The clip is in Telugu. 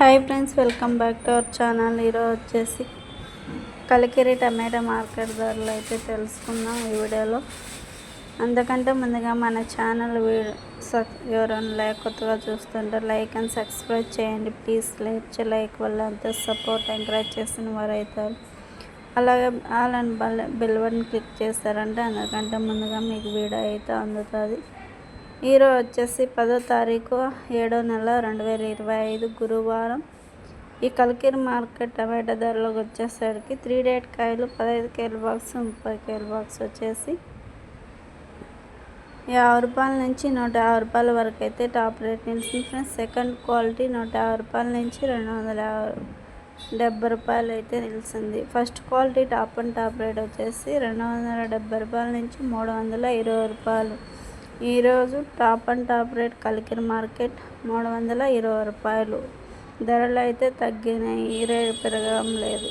Hi friends welcome back to our channel. ఈరోజు వచ్చేసి కలికిరి టమాటా మార్కెట్ ధరలు అయితే తెలుసుకుందాం ఈ వీడియోలో. అందుకంటే ముందుగా మన ఛానల్ ఎవరైనా లైక్ కొత్తగా చూస్తుంటే లైక్ అండ్ సబ్స్క్రైబ్ చేయండి. ప్లీజ్ లైక్ లైక్ వల్ల అంత సపోర్ట్ ఎంకరేజ్ చేసిన వారు అవుతారు. అలాగే వాళ్ళని అండ్ బెల్ బటన్ క్లిక్ చేస్తారంటే అందుకంటే ముందుగా మీకు వీడియో అయితే అందుతుంది. ఈరోజు వచ్చేసి పదో తారీఖు ఏడో నెల రెండు వేల ఇరవై ఐదు గురువారం. ఈ కలికిరి మార్కెట్ టమాటా ధరలోకి వచ్చేసరికి త్రీ డేట్ కాయలు పదహైదు కేల బాక్స్ ముప్పై కేల బాక్స్ వచ్చేసి యాభై రూపాయల నుంచి నూట యాభై రూపాయల వరకు అయితే టాప్ రేట్ నిలిచింది ఫ్రెండ్స్. సెకండ్ క్వాలిటీ నూట యాభై రూపాయల నుంచి రెండు వందల డెబ్బై రూపాయలు అయితే నిలిచింది. First quality top and top rate వచ్చేసి రెండు వందల డెబ్బై రూపాయల నుంచి మూడు వందల ఇరవై రూపాయలు. ఈరోజు top and top rate Kalikiri market మూడు వందల ఇరవై రూపాయలు. ధరలు అయితే తగ్గినాయి రేటు పెరగడం లేదు.